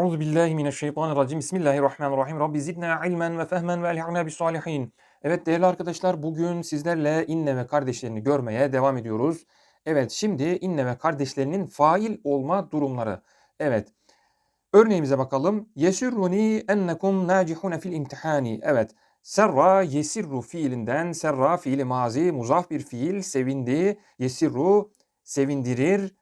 Euzu billahi mineşşeytanirracim. Bismillahirrahmanirrahim. Rabbi zidna ilmen ve fehmen ve elhaqna bis salihin. Evet değerli arkadaşlar bugün sizlerle inne ve kardeşlerini görmeye devam ediyoruz. Evet şimdi inne ve kardeşlerinin fail olma durumları. Evet. Örneğimize bakalım. Yesirruni ennekum nacihune fil imtihani. Evet. Serra yesirru fiilinden serra fiili mazi muzaf bir fiil sevindi. Yesirru sevindirir.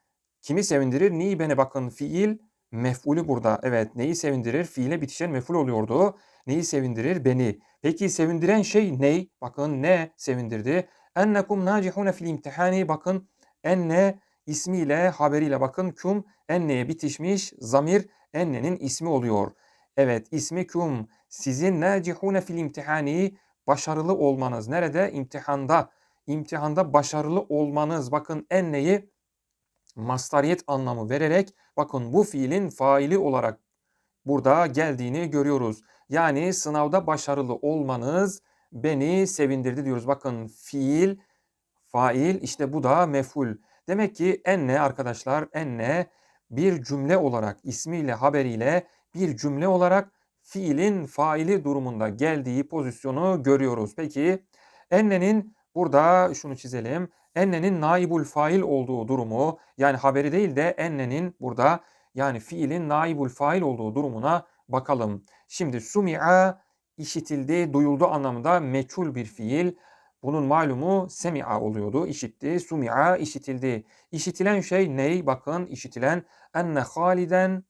Kimi sevindirir? Ni beni bakın fiil mef'ulü burada. Evet neyi sevindirir? Fiile bitişen mef'ul oluyordu. Neyi sevindirir? Beni. Peki sevindiren şey ney? Bakın ne sevindirdi? Ennekum nacihune fil imtihani. Bakın enne ismiyle haberiyle bakın kum enneye bitişmiş zamir ennenin ismi oluyor. Evet ismi kum sizin nacihune fil imtihani başarılı olmanız. Nerede? İmtihanda. İmtihanda başarılı olmanız. Bakın enneyi mastariyet anlamı vererek bakın bu fiilin faili olarak burada geldiğini görüyoruz. Yani sınavda başarılı olmanız beni sevindirdi diyoruz. Bakın fiil, fail işte bu da meful. Demek ki enne arkadaşlar enne bir cümle olarak ismiyle haberiyle bir cümle olarak fiilin faili durumunda geldiği pozisyonu görüyoruz. Peki ennenin burada şunu çizelim ennenin naibul fail olduğu durumu yani haberi değil de ennenin burada yani fiilin naibul fail olduğu durumuna bakalım. Şimdi sumi'a işitildi, duyuldu anlamında meçhul bir fiil. Bunun malumu semi'a oluyordu. İşitti, sumi'a işitildi. İşitilen şey ney? Bakın işitilen enne Haliden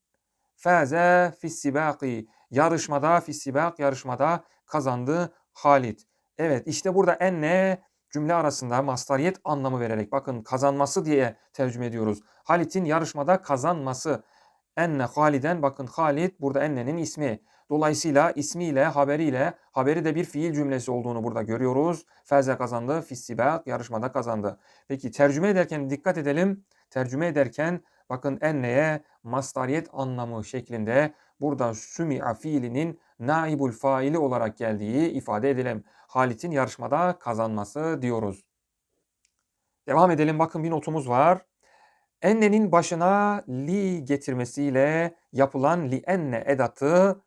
faze fissibaki. Yarışmada fissibak yarışmada kazandı Halit. Evet işte burada enne cümle arasında mastariyet anlamı vererek bakın kazanması diye tercüme ediyoruz. Halit'in yarışmada kazanması. Enne Haliden bakın Halit burada ennenin ismi. Dolayısıyla ismiyle haberiyle haberi de bir fiil cümlesi olduğunu burada görüyoruz. Feze kazandı, fissibak yarışmada kazandı. Peki tercüme ederken dikkat edelim. Tercüme ederken bakın enneye mastariyet anlamı şeklinde burada sümi'a fiilinin naibul faili olarak geldiği ifade edelim. Halit'in yarışmada kazanması diyoruz. Devam edelim. Bakın bir notumuz var. Ennenin başına li getirmesiyle yapılan li enne edatı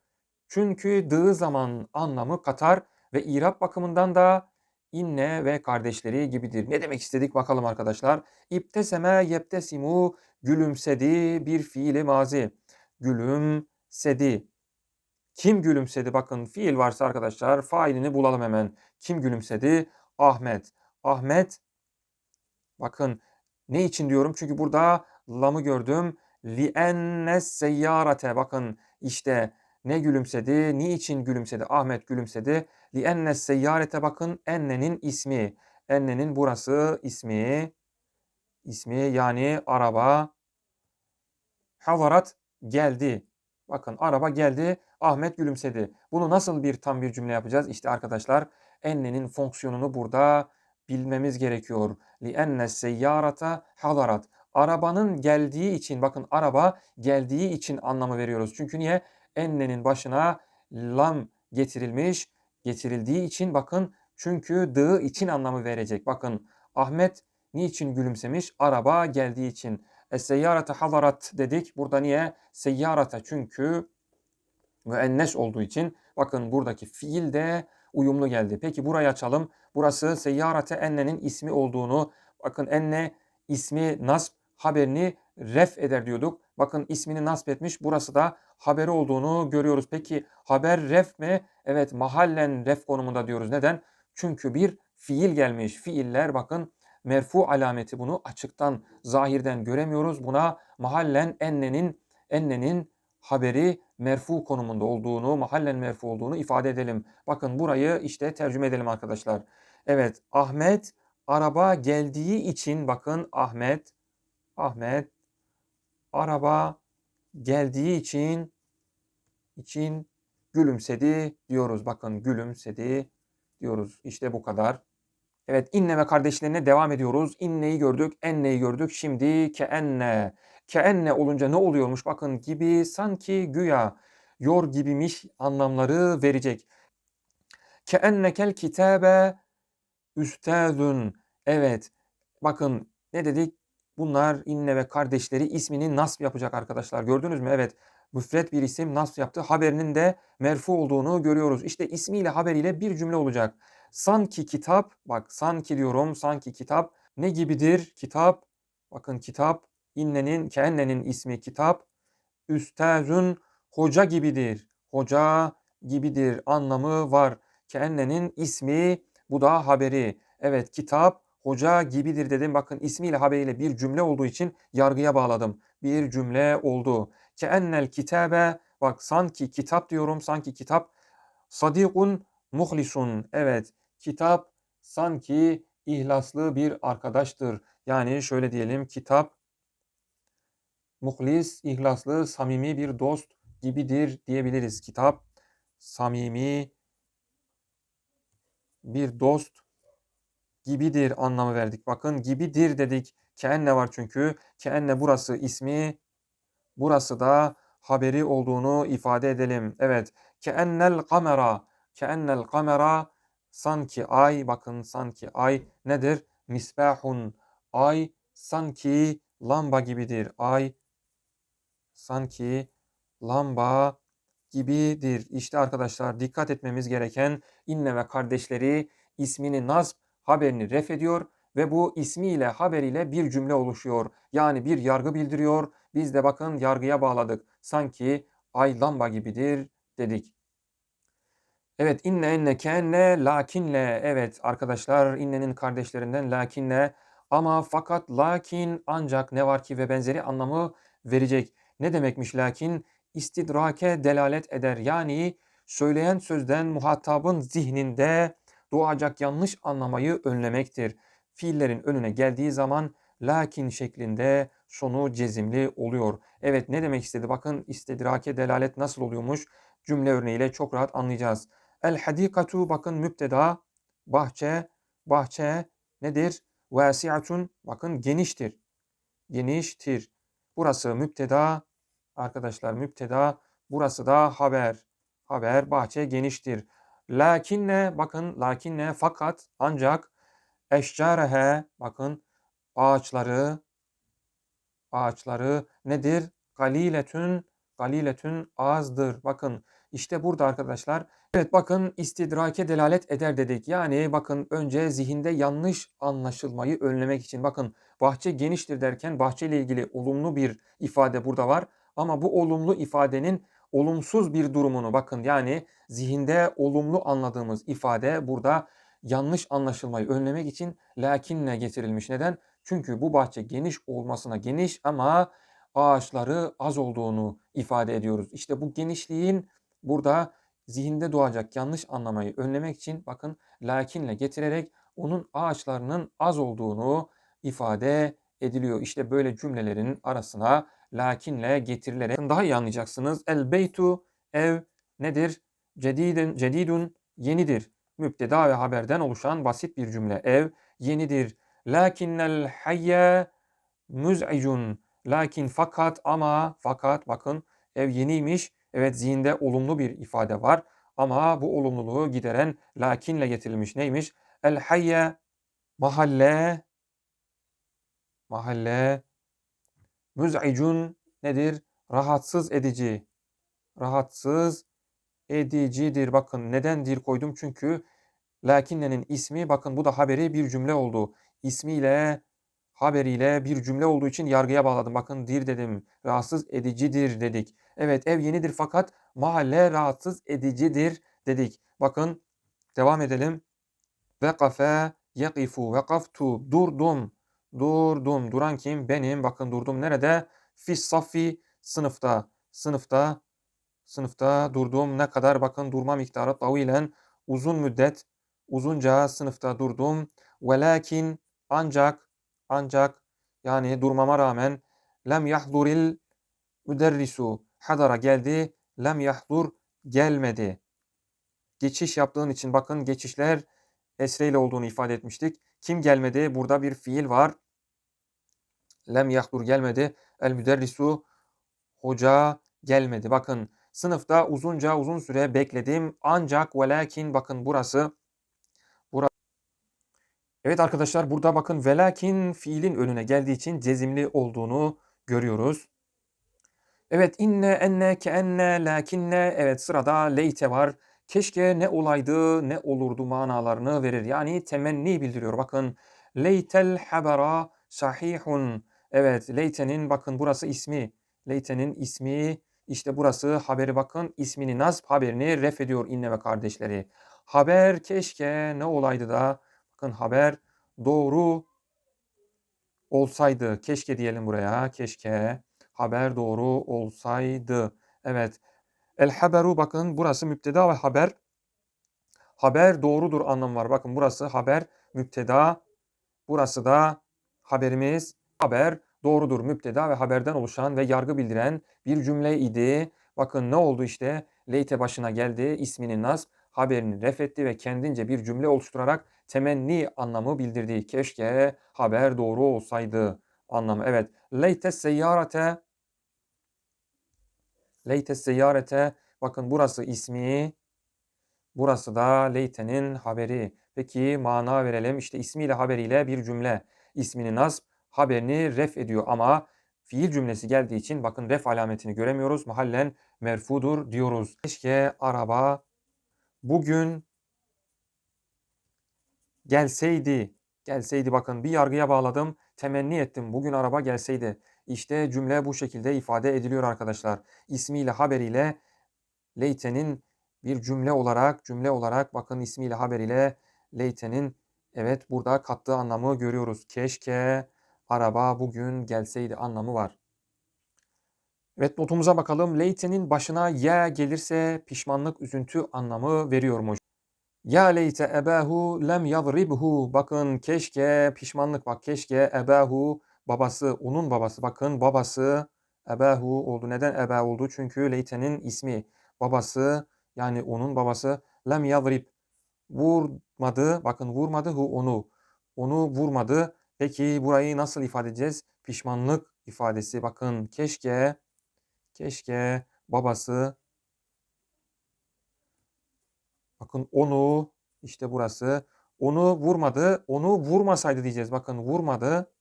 çünkü dığı zaman anlamı katar ve irap bakımından da inne ve kardeşleri gibidir. Ne demek istedik bakalım arkadaşlar. İbteseme yebtesimu gülümsedi bir fiili mazi. Gülümsedi. Kim gülümsedi? Bakın fiil varsa arkadaşlar failini bulalım hemen. Kim gülümsedi? Ahmet. Ahmet bakın ne için diyorum? Çünkü burada lamı gördüm. Li ennes seyyarate. Bakın işte ne gülümsedi? Niçin gülümsedi? Ahmet gülümsedi. Li ennes seyyarete bakın ennenin ismi. Ennenin burası ismi. İsmi yani araba. Havarat geldi. Bakın araba geldi. Ahmet gülümsedi. Bunu nasıl bir tam bir cümle yapacağız? İşte arkadaşlar ennenin fonksiyonunu burada bilmemiz gerekiyor. Li enne seyyarata hadarat. Arabanın geldiği için bakın araba geldiği için anlamı veriyoruz. Çünkü niye? Ennenin başına lam getirilmiş. Getirildiği için bakın çünkü dığı için anlamı verecek. Bakın Ahmet niçin gülümsemiş? Araba geldiği için. Es-seyyarete hadarat dedik. Burada niye? Seyyarata çünkü müennes olduğu için bakın buradaki fiil de uyumlu geldi. Peki burayı açalım. Burası seyyarate ennenin ismi olduğunu bakın enne ismi nasb haberini ref eder diyorduk. Bakın ismini nasb etmiş. Burası da haberi olduğunu görüyoruz. Peki haber ref mi? Evet mahallen ref konumunda diyoruz. Neden? Çünkü bir fiil gelmiş. Fiiller bakın merfu alameti bunu açıktan zahirden göremiyoruz. Buna mahallen ennenin ennenin haberi merfu konumunda olduğunu, mahallen merfu olduğunu ifade edelim. Bakın burayı işte tercüme edelim arkadaşlar. Evet Ahmet araba geldiği için bakın Ahmet Ahmet araba geldiği için için gülümsedi diyoruz. Bakın gülümsedi diyoruz. İşte bu kadar. Evet inne ve kardeşlerine devam ediyoruz. İnneyi gördük, enneyi gördük. Şimdi ke enne. Ke enne olunca ne oluyormuş? Bakın gibi sanki güya yor gibimiş anlamları verecek. Ke ennekel kitabe üstazun. Evet. Bakın ne dedik? Bunlar inne ve kardeşleri ismini nasb yapacak arkadaşlar. Gördünüz mü? Evet. müfret bir isim nasb yaptı. Haberinin de merfu olduğunu görüyoruz. İşte ismiyle haberiyle bir cümle olacak. Sanki kitap, bak sanki diyorum, sanki kitap ne gibidir? Kitap, bakın kitap, innenin, keennenin ismi kitap, üstazun hoca gibidir. Hoca gibidir anlamı var. Keennenin ismi, bu da haberi. Evet kitap hoca gibidir dedim. Bakın ismiyle haberiyle bir cümle olduğu için yargıya bağladım. Bir cümle oldu. Keennel kitabe bak sanki kitap diyorum sanki kitap sadikun muhlisun. Evet kitap sanki ihlaslı bir arkadaştır. Yani şöyle diyelim kitap muhlis, ihlaslı, samimi bir dost gibidir diyebiliriz. Kitap samimi bir dost gibidir anlamı verdik. Bakın gibidir dedik. Keenne var çünkü. Keenne burası ismi. Burası da haberi olduğunu ifade edelim. Evet. Keennel kamera. Keennel kamera sanki ay bakın sanki ay nedir? Misbahun. Ay sanki lamba gibidir. Ay sanki lamba gibidir. İşte arkadaşlar dikkat etmemiz gereken inne ve kardeşleri ismini nasb haberini ref ediyor ve bu ismiyle haberiyle bir cümle oluşuyor. Yani bir yargı bildiriyor. Biz de bakın yargıya bağladık. Sanki ay lamba gibidir dedik. Evet inne enne kenne lakinle evet arkadaşlar innenin kardeşlerinden lakinle ama fakat lakin ancak ne var ki ve benzeri anlamı verecek. Ne demekmiş lakin? İstidrake delalet eder. Yani söyleyen sözden muhatabın zihninde doğacak yanlış anlamayı önlemektir. Fiillerin önüne geldiği zaman lakin şeklinde sonu cezimli oluyor. Evet ne demek istedi? Bakın istidrake delalet nasıl oluyormuş? Cümle örneğiyle çok rahat anlayacağız. El hadikatu bakın müpteda bahçe bahçe nedir? Vasiatun bakın geniştir. Geniştir. Burası müpteda arkadaşlar müpteda burası da haber. Haber bahçe geniştir. Lakinne bakın lakinne fakat ancak eşcarehe bakın ağaçları ağaçları nedir? Galiletün galiletün azdır. Bakın işte burada arkadaşlar evet bakın istidrake delalet eder dedik. Yani bakın önce zihinde yanlış anlaşılmayı önlemek için bakın bahçe geniştir derken bahçe ile ilgili olumlu bir ifade burada var. Ama bu olumlu ifadenin olumsuz bir durumunu bakın yani zihinde olumlu anladığımız ifade burada yanlış anlaşılmayı önlemek için lakinle getirilmiş. Neden? Çünkü bu bahçe geniş olmasına geniş ama ağaçları az olduğunu ifade ediyoruz. İşte bu genişliğin burada zihinde doğacak yanlış anlamayı önlemek için bakın lakinle getirerek onun ağaçlarının az olduğunu ifade ediliyor. İşte böyle cümlelerin arasına lakinle getirilerek daha iyi anlayacaksınız. El beytu ev nedir? Cedidun, cedidun yenidir. Müpteda ve haberden oluşan basit bir cümle. Ev yenidir. Lakinnel hayye müz'icun. Lakin fakat ama fakat bakın ev yeniymiş. Evet zihinde olumlu bir ifade var. Ama bu olumluluğu gideren lakinle getirilmiş. Neymiş? El hayye mahalle mahalle müz'icun nedir? Rahatsız edici. Rahatsız edicidir. Bakın neden dir koydum? Çünkü lakinnenin ismi bakın bu da haberi bir cümle oldu. İsmiyle haberiyle bir cümle olduğu için yargıya bağladım. Bakın dir dedim. Rahatsız edicidir dedik. Evet ev yenidir fakat mahalle rahatsız edicidir dedik. Bakın devam edelim. Vekafe yekifu vekaftu durdum. Durdum. Duran kim? Benim. Bakın durdum nerede? Fis safi sınıfta. Sınıfta sınıfta durduğum ne kadar bakın durma miktarı tavilen uzun müddet uzunca sınıfta durdum. Velakin ancak ancak yani durmama rağmen lem yahduril müderrisu hadara geldi. Lem yahdur gelmedi. Geçiş yaptığın için bakın geçişler esreyle olduğunu ifade etmiştik. Kim gelmedi? Burada bir fiil var. Lem yahdur gelmedi. El müderrisu hoca gelmedi. Bakın sınıfta uzunca uzun süre bekledim. Ancak ve lakin bakın burası Evet arkadaşlar burada bakın velakin fiilin önüne geldiği için cezimli olduğunu görüyoruz. Evet inne enne ke enne lakinne evet sırada leyte var. Keşke ne olaydı ne olurdu manalarını verir. Yani temenni bildiriyor. Bakın leytel habara sahihun. Evet leytenin bakın burası ismi. Leytenin ismi işte burası haberi bakın ismini nasb haberini ref ediyor inne ve kardeşleri. Haber keşke ne olaydı da bakın haber doğru olsaydı. Keşke diyelim buraya. Keşke haber doğru olsaydı. Evet. El haberu bakın burası müpteda ve haber. Haber doğrudur anlamı var. Bakın burası haber müpteda. Burası da haberimiz. Haber doğrudur müpteda ve haberden oluşan ve yargı bildiren bir cümle idi. Bakın ne oldu işte? Leyte başına geldi. ismini nasb haberini ref etti ve kendince bir cümle oluşturarak temenni anlamı bildirdi. Keşke haber doğru olsaydı anlamı. Evet. Leyte seyyarete Leyte seyyarete bakın burası ismi burası da leytenin haberi. Peki mana verelim. İşte ismiyle haberiyle bir cümle. İsmini nasb haberini ref ediyor ama fiil cümlesi geldiği için bakın ref alametini göremiyoruz. Mahallen merfudur diyoruz. Keşke araba bugün gelseydi. Gelseydi bakın bir yargıya bağladım. Temenni ettim bugün araba gelseydi. İşte cümle bu şekilde ifade ediliyor arkadaşlar. İsmiyle haberiyle Leyte'nin bir cümle olarak cümle olarak bakın ismiyle haberiyle Leyte'nin evet burada kattığı anlamı görüyoruz. Keşke araba bugün gelseydi anlamı var. Evet notumuza bakalım. Leyte'nin başına ya gelirse pişmanlık, üzüntü anlamı veriyormuş. Ya leyte ebahu lem yadribhu. Bakın keşke pişmanlık bak keşke ebahu babası onun babası bakın babası ebahu oldu. Neden eba oldu? Çünkü leytenin ismi babası yani onun babası lem yadrib vurmadı. Bakın vurmadı hu onu. Onu vurmadı. Peki burayı nasıl ifade edeceğiz? Pişmanlık ifadesi. Bakın keşke keşke babası bakın onu işte burası onu vurmadı. Onu vurmasaydı diyeceğiz. Bakın vurmadı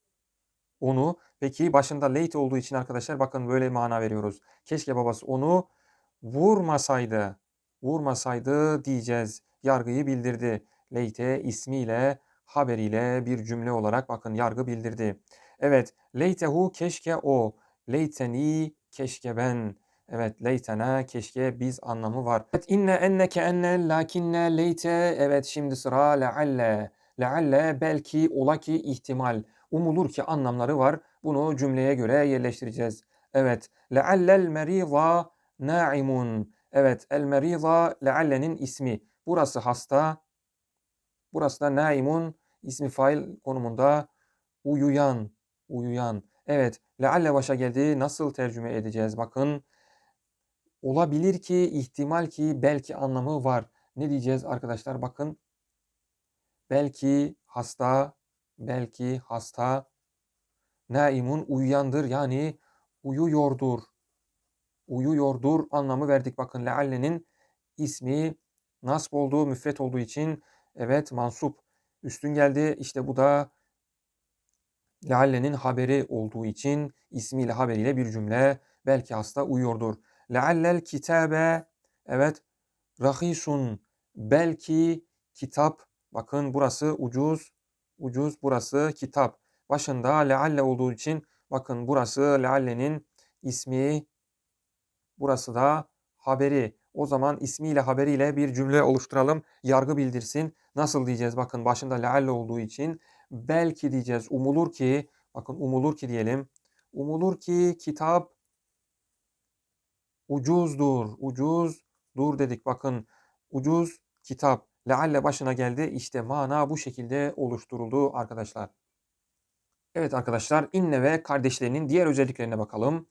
onu. Peki başında late olduğu için arkadaşlar bakın böyle mana veriyoruz. Keşke babası onu vurmasaydı. Vurmasaydı diyeceğiz. Yargıyı bildirdi. Leyte ismiyle haberiyle bir cümle olarak bakın yargı bildirdi. Evet. Leytehu keşke o. Leyteni keşke ben. Evet leytena keşke biz anlamı var. Evet inne enneke enne lakinne leyte. Evet şimdi sıra lealle. Lealle belki ola ki ihtimal. Umulur ki anlamları var. Bunu cümleye göre yerleştireceğiz. Evet. Leallel meriza naimun. Evet. El meriza leallenin ismi. Burası hasta. Burası da naimun. ismi fail konumunda uyuyan. Uyuyan. Evet. Lealle başa geldi. Nasıl tercüme edeceğiz? Bakın. Olabilir ki, ihtimal ki, belki anlamı var. Ne diyeceğiz arkadaşlar? Bakın. Belki hasta, belki hasta. Naimun uyuyandır yani uyuyordur. Uyuyordur anlamı verdik. Bakın leallenin ismi nasp olduğu, müfret olduğu için evet mansup. Üstün geldi. İşte bu da leallenin haberi olduğu için ismiyle haberiyle bir cümle. Belki hasta uyuyordur. Leallel kitabe evet rahisun belki kitap bakın burası ucuz ucuz burası kitap. Başında lealle olduğu için bakın burası leallenin ismi burası da haberi. O zaman ismiyle haberiyle bir cümle oluşturalım. Yargı bildirsin. Nasıl diyeceğiz? Bakın başında lealle olduğu için belki diyeceğiz. Umulur ki bakın umulur ki diyelim. Umulur ki kitap ucuzdur. Ucuzdur dedik. Bakın ucuz kitap. Lealle başına geldi. İşte mana bu şekilde oluşturuldu arkadaşlar. Evet arkadaşlar inne ve kardeşlerinin diğer özelliklerine bakalım.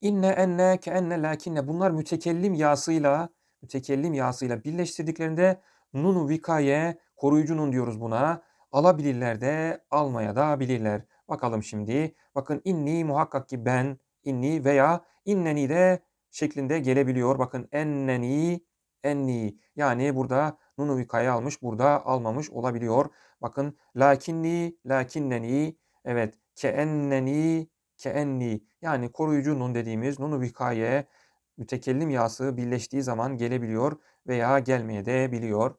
İnne, enne, keenne, lakinne bunlar mütekellim yasıyla mütekellim yasıyla birleştirdiklerinde nunu vikaye koruyucunun diyoruz buna. Alabilirler de almaya da bilirler. Bakalım şimdi. Bakın inni muhakkak ki ben inni veya inneni de şeklinde gelebiliyor. Bakın enneni enni yani burada nunu vikaye almış burada almamış olabiliyor. Bakın lakinni lakinneni evet keenneni keenni yani koruyucu nun dediğimiz nunu vikaye mütekellim yası birleştiği zaman gelebiliyor veya gelmeye de biliyor.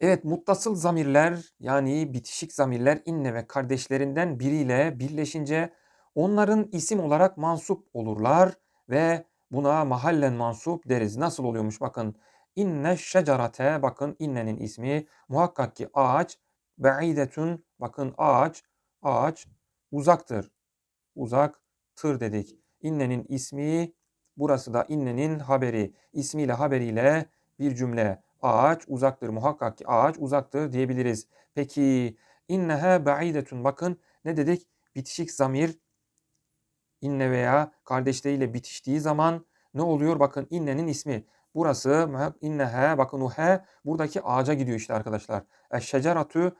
Evet muttasıl zamirler yani bitişik zamirler inne ve kardeşlerinden biriyle birleşince onların isim olarak mansup olurlar ve buna mahallen mansup deriz. Nasıl oluyormuş bakın. İnne şecerate bakın innenin ismi muhakkak ki ağaç be'idetun bakın ağaç ağaç uzaktır. Uzaktır dedik. İnnenin ismi burası da innenin haberi. ismiyle haberiyle bir cümle. Ağaç uzaktır. Muhakkak ki ağaç uzaktır diyebiliriz. Peki inneha ba'idetun bakın ne dedik? Bitişik zamir inne veya kardeşleriyle bitiştiği zaman ne oluyor? Bakın innenin ismi. Burası innehe bakın o he buradaki ağaca gidiyor işte arkadaşlar. Eşşeceratu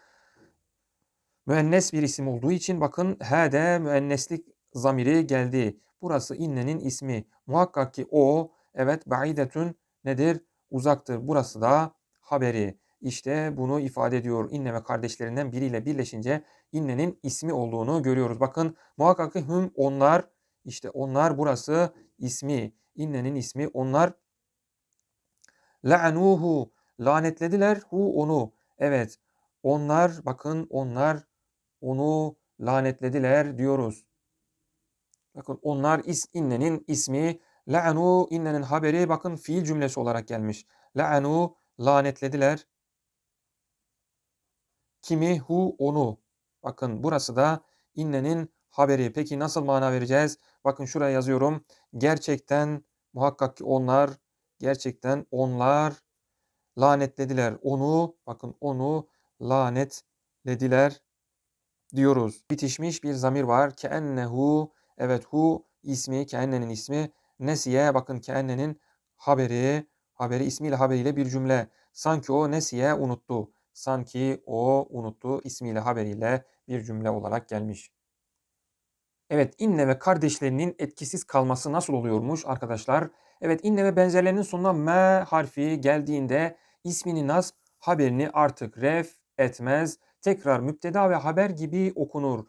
müennes bir isim olduğu için bakın he de müenneslik zamiri geldi. Burası innenin ismi. Muhakkak ki o evet ba'idetun nedir? Uzaktır. Burası da haberi. İşte bunu ifade ediyor. İnne ve kardeşlerinden biriyle birleşince innenin ismi olduğunu görüyoruz. Bakın muhakkak ki hüm onlar işte onlar burası ismi. İnnenin ismi onlar la'nuhu lanetlediler hu onu. Evet onlar bakın onlar onu lanetlediler diyoruz. Bakın onlar is innenin ismi la'nu innenin haberi bakın fiil cümlesi olarak gelmiş. La'nu lanetlediler. Kimi hu onu. Bakın burası da innenin haberi. Peki nasıl mana vereceğiz? Bakın şuraya yazıyorum. Gerçekten muhakkak ki onlar gerçekten onlar lanetlediler onu. Bakın onu lanetlediler diyoruz. Bitişmiş bir zamir var. Keennehu evet hu ismi keennenin ismi nesiye bakın keennenin haberi haberi ismiyle haberiyle bir cümle. Sanki o nesiye unuttu. Sanki o unuttu ismiyle haberiyle bir cümle olarak gelmiş. Evet inne ve kardeşlerinin etkisiz kalması nasıl oluyormuş arkadaşlar? Evet inne ve benzerlerinin sonuna m harfi geldiğinde ismini nasb haberini artık ref etmez. Tekrar müpteda ve haber gibi okunur.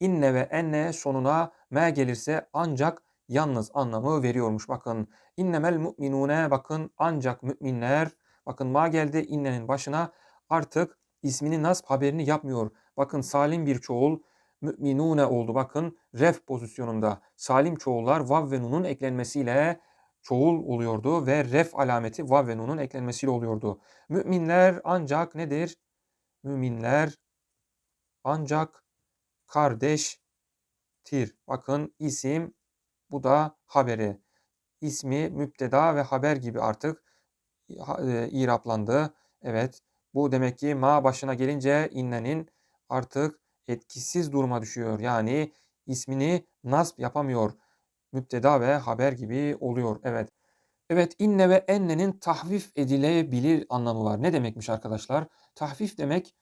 İnne ve enne sonuna m gelirse ancak yalnız anlamı veriyormuş. Bakın innemel mu'minune bakın ancak müminler bakın ma geldi innenin başına artık ismini nasb haberini yapmıyor. Bakın salim bir çoğul müminune oldu. Bakın ref pozisyonunda salim çoğullar vav ve nunun eklenmesiyle çoğul oluyordu ve ref alameti vav ve nunun eklenmesiyle oluyordu. Müminler ancak nedir? Müminler ancak kardeştir. Bakın isim bu da haberi. İsmi müpteda ve haber gibi artık e, iraplandı. Evet bu demek ki ma başına gelince innenin artık etkisiz duruma düşüyor. Yani ismini nasb yapamıyor. Müpteda ve haber gibi oluyor. Evet. Evet inne ve ennenin tahvif edilebilir anlamı var. Ne demekmiş arkadaşlar? Tahvif demek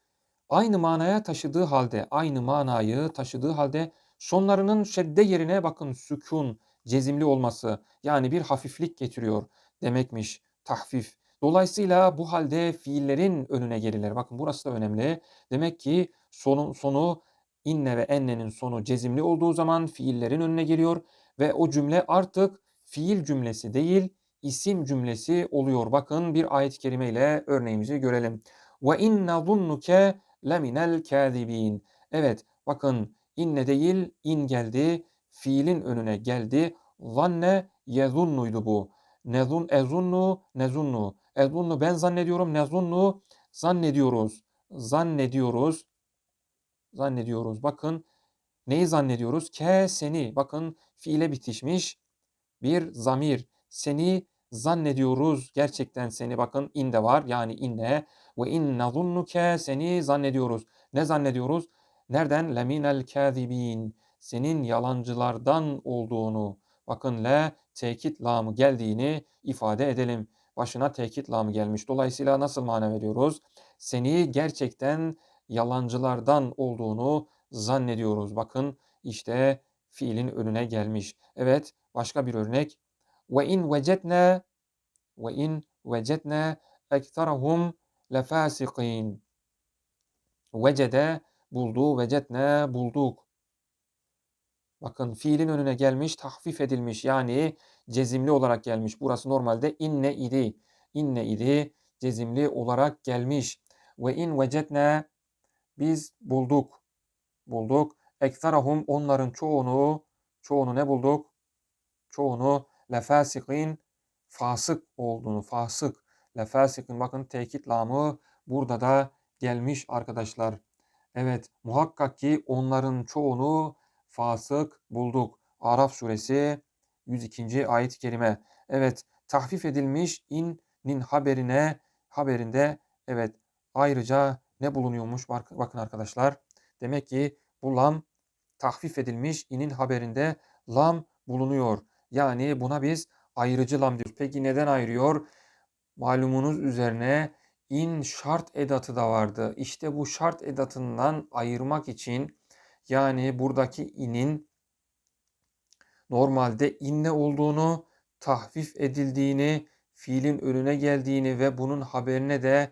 aynı manaya taşıdığı halde, aynı manayı taşıdığı halde sonlarının şedde yerine bakın sükun, cezimli olması yani bir hafiflik getiriyor demekmiş tahfif. Dolayısıyla bu halde fiillerin önüne gelilir. Bakın burası da önemli. Demek ki sonu, sonu inne ve ennenin sonu cezimli olduğu zaman fiillerin önüne geliyor ve o cümle artık fiil cümlesi değil isim cümlesi oluyor. Bakın bir ayet-i kerime ile örneğimizi görelim. Ve inne zunnuke leminel kâzibin. Evet bakın inne değil in geldi. Fiilin önüne geldi. Zanne yezunnuydu bu. Nezun ezunnu nezunnu. Ezunnu ben zannediyorum. Nezunnu zannediyoruz. Zannediyoruz. Zannediyoruz. Bakın neyi zannediyoruz? Ke seni. Bakın fiile bitişmiş bir zamir. Seni zannediyoruz. Gerçekten seni bakın inde var. Yani inne ve inne zunnuke seni zannediyoruz. Ne zannediyoruz? Nereden? Leminel kâzibin. Senin yalancılardan olduğunu. Bakın le tekit lamı geldiğini ifade edelim. Başına tekit lamı gelmiş. Dolayısıyla nasıl mana veriyoruz? Seni gerçekten yalancılardan olduğunu zannediyoruz. Bakın işte fiilin önüne gelmiş. Evet başka bir örnek. Ve in vecetne ve in vecetne ektarahum lefasikin. Vecede buldu, vecetne bulduk. Bakın fiilin önüne gelmiş, tahfif edilmiş yani cezimli olarak gelmiş. Burası normalde inne idi. İnne idi cezimli olarak gelmiş. Ve in vecetne biz bulduk. Bulduk. Ekserahum onların çoğunu çoğunu ne bulduk? Çoğunu lefasikin fasık olduğunu, fasık. Lefasikin bakın tekit lamı burada da gelmiş arkadaşlar. Evet muhakkak ki onların çoğunu fasık bulduk. Araf suresi 102. ayet-i kerime. Evet tahfif edilmiş in'nin haberine haberinde evet ayrıca ne bulunuyormuş bakın arkadaşlar. Demek ki bu lam tahfif edilmiş in'in haberinde lam bulunuyor. Yani buna biz ayrıcı lam diyoruz. Peki neden ayırıyor? Malumunuz üzerine in şart edatı da vardı. İşte bu şart edatından ayırmak için yani buradaki inin normalde inne olduğunu, tahfif edildiğini, fiilin önüne geldiğini ve bunun haberine de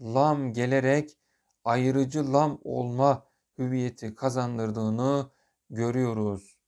lam gelerek ayrıcı lam olma hüviyeti kazandırdığını görüyoruz.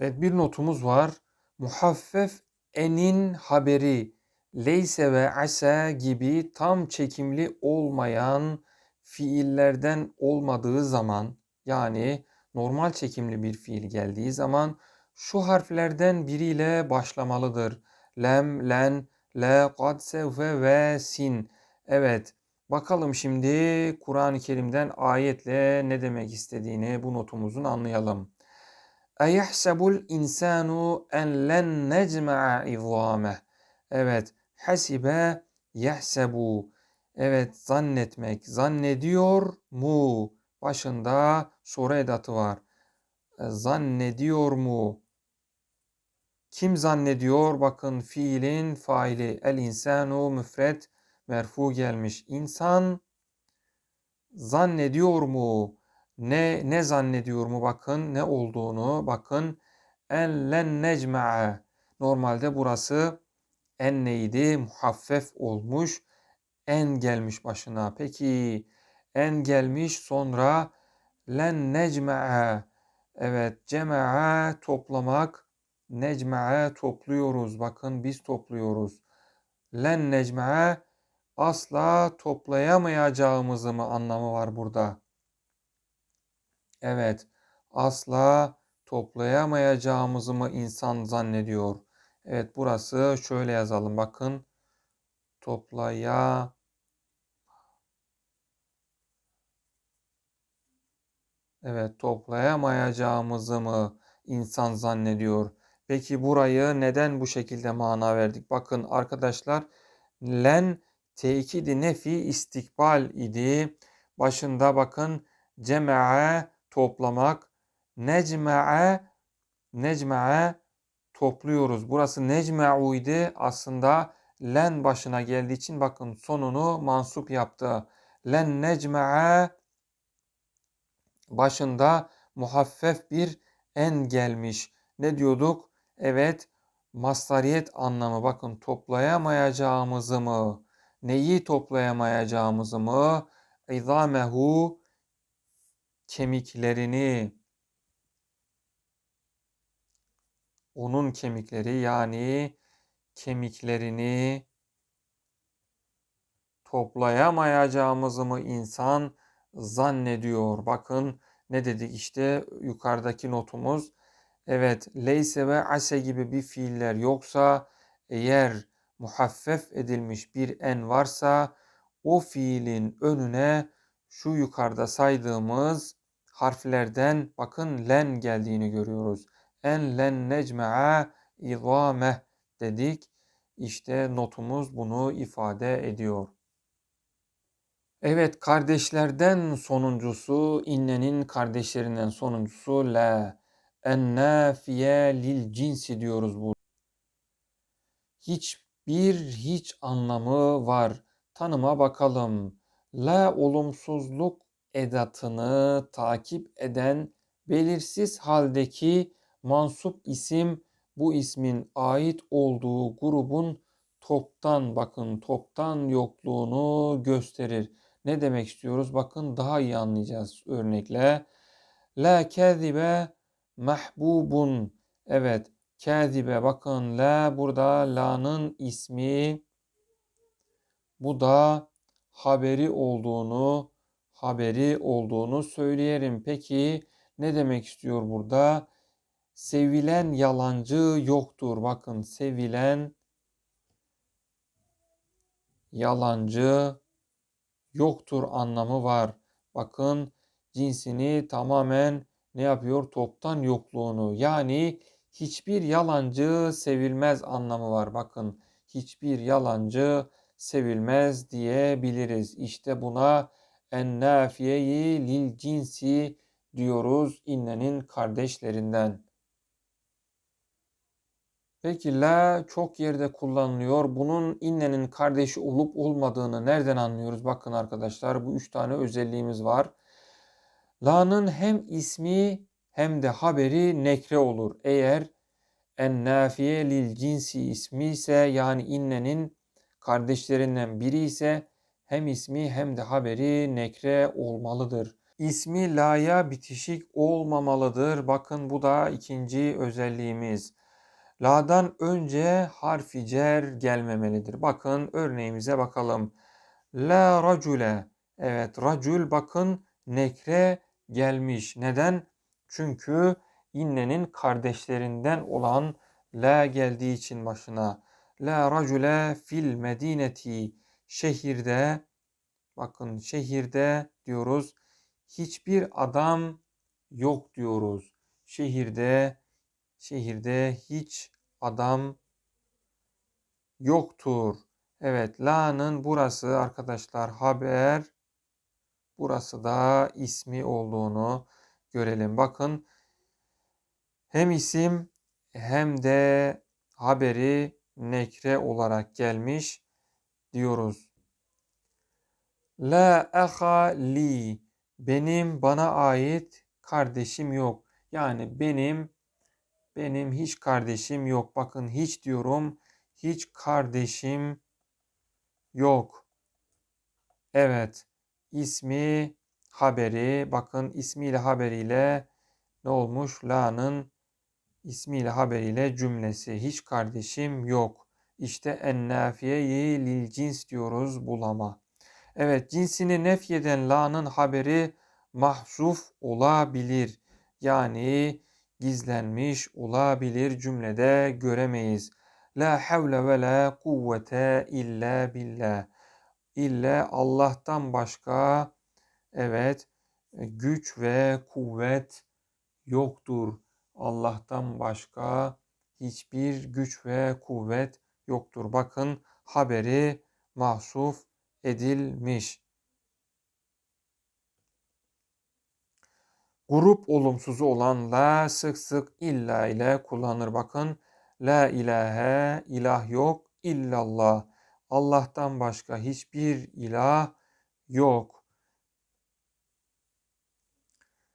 Evet bir notumuz var. Muhaffef enin haberi leyse ve asa gibi tam çekimli olmayan fiillerden olmadığı zaman yani normal çekimli bir fiil geldiği zaman şu harflerden biriyle başlamalıdır. Lem, len, le, kad, sevfe ve sin. Evet bakalım şimdi Kur'an-ı Kerim'den ayetle ne demek istediğini bu notumuzun anlayalım. Eyehsebul insanu en len necma'a izameh. Evet hasibe yehsebu. Evet zannetmek. Zannediyor mu? Başında soru edatı var. E, zannediyor mu? Kim zannediyor? Bakın fiilin faili. El insanu müfret merfu gelmiş. İnsan zannediyor mu? Ne ne zannediyor mu? Bakın ne olduğunu bakın. En len necma'a. Normalde burası en neydi? Muhaffef olmuş. En gelmiş başına. Peki en gelmiş sonra len necme'e. Evet cema'a toplamak. Necme'e topluyoruz. Bakın biz topluyoruz. Len necme'e asla toplayamayacağımızı mı anlamı var burada? Evet asla toplayamayacağımızı mı insan zannediyor? Evet burası şöyle yazalım bakın. Toplaya Evet toplayamayacağımızı mı insan zannediyor? Peki burayı neden bu şekilde mana verdik? Bakın arkadaşlar len tekidi nefi istikbal idi. Başında bakın cema'a toplamak, necma'a necma'a topluyoruz. Burası necme'u idi. Aslında len başına geldiği için bakın sonunu mansup yaptı. Len necme'e başında muhaffef bir en gelmiş. Ne diyorduk? Evet mastariyet anlamı bakın toplayamayacağımızı mı? Neyi toplayamayacağımızı mı? İzamehu kemiklerini onun kemikleri yani kemiklerini toplayamayacağımızı mı insan zannediyor? Bakın ne dedik işte yukarıdaki notumuz. Evet leyse ve ase gibi bir fiiller yoksa eğer muhaffef edilmiş bir en varsa o fiilin önüne şu yukarıda saydığımız harflerden bakın len geldiğini görüyoruz en len necme'a izameh dedik. İşte notumuz bunu ifade ediyor. Evet kardeşlerden sonuncusu innenin kardeşlerinden sonuncusu la en nafiye lil cinsi diyoruz bu. Hiçbir hiç anlamı var. Tanıma bakalım. La olumsuzluk edatını takip eden belirsiz haldeki mansup isim bu ismin ait olduğu grubun toptan bakın toptan yokluğunu gösterir. Ne demek istiyoruz? Bakın daha iyi anlayacağız örnekle. La kezibe Mahbubun. Evet. Kâzibe bakın la burada la'nın ismi bu da haberi olduğunu haberi olduğunu söyleyelim. Peki ne demek istiyor burada? Sevilen yalancı yoktur. Bakın sevilen yalancı yoktur anlamı var. Bakın cinsini tamamen ne yapıyor? Toptan yokluğunu yani hiçbir yalancı sevilmez anlamı var. Bakın hiçbir yalancı sevilmez diyebiliriz. İşte buna en-nafiyeyi lil cinsi diyoruz innenin kardeşlerinden. Peki la çok yerde kullanılıyor. Bunun innenin kardeşi olup olmadığını nereden anlıyoruz? Bakın arkadaşlar bu üç tane özelliğimiz var. La'nın hem ismi hem de haberi nekre olur. Eğer en nafiye lil cinsi ismi ise yani innenin kardeşlerinden biri ise hem ismi hem de haberi nekre olmalıdır. İsmi la'ya bitişik olmamalıdır. Bakın bu da ikinci özelliğimiz. La'dan önce harfi cer gelmemelidir. Bakın örneğimize bakalım. La racule. Evet racul bakın nekre gelmiş. Neden? Çünkü innenin kardeşlerinden olan la geldiği için başına. La racule fil medineti. Şehirde bakın şehirde diyoruz. Hiçbir adam yok diyoruz. Şehirde şehirde hiç adam yoktur. Evet, la'nın burası arkadaşlar haber. Burası da ismi olduğunu görelim. Bakın hem isim hem de haberi nekre olarak gelmiş diyoruz. La aha li benim bana ait kardeşim yok. Yani benim benim hiç kardeşim yok. Bakın hiç diyorum. Hiç kardeşim yok. Evet. ismi haberi. Bakın ismiyle haberiyle ne olmuş? La'nın ismiyle haberiyle cümlesi. Hiç kardeşim yok. İşte en nafiyeyi lil cins diyoruz bulama. Evet cinsini nefyeden la'nın haberi mahzuf olabilir. Yani gizlenmiş olabilir cümlede göremeyiz. La havle ve la kuvvete illa billah. İlla Allah'tan başka evet güç ve kuvvet yoktur. Allah'tan başka hiçbir güç ve kuvvet yoktur. Bakın haberi mahsuf edilmiş. Grup olumsuzu olan la sık sık illa ile kullanır. Bakın la ilahe ilah yok illallah. Allah'tan başka hiçbir ilah yok.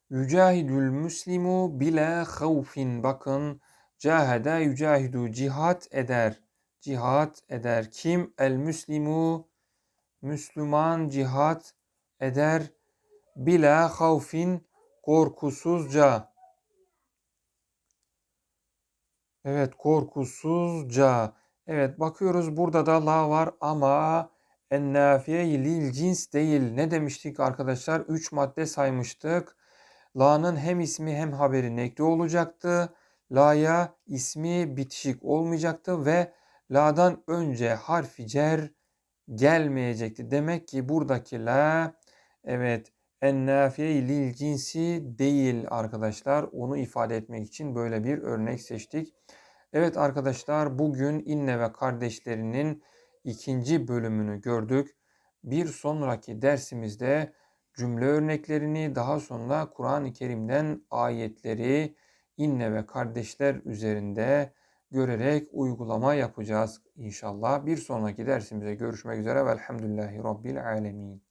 Yücahidül müslimu bile havfin. Bakın cahede yücahidu cihat eder. Cihat eder. Kim? El müslimu Müslüman cihat eder. Bila havfin korkusuzca. Evet korkusuzca. Evet bakıyoruz burada da la var ama en nafiye lil cins değil. Ne demiştik arkadaşlar? 3 madde saymıştık. La'nın hem ismi hem haberi nekli olacaktı. La'ya ismi bitişik olmayacaktı ve la'dan önce harfi cer gelmeyecekti. Demek ki buradaki la evet en-nafiye lil cinsi değil arkadaşlar. Onu ifade etmek için böyle bir örnek seçtik. Evet arkadaşlar bugün inne ve kardeşlerinin ikinci bölümünü gördük. Bir sonraki dersimizde cümle örneklerini daha sonra Kur'an-ı Kerim'den ayetleri inne ve kardeşler üzerinde görerek uygulama yapacağız inşallah. Bir sonraki dersimize görüşmek üzere. Velhamdülillahi Rabbil Alemin.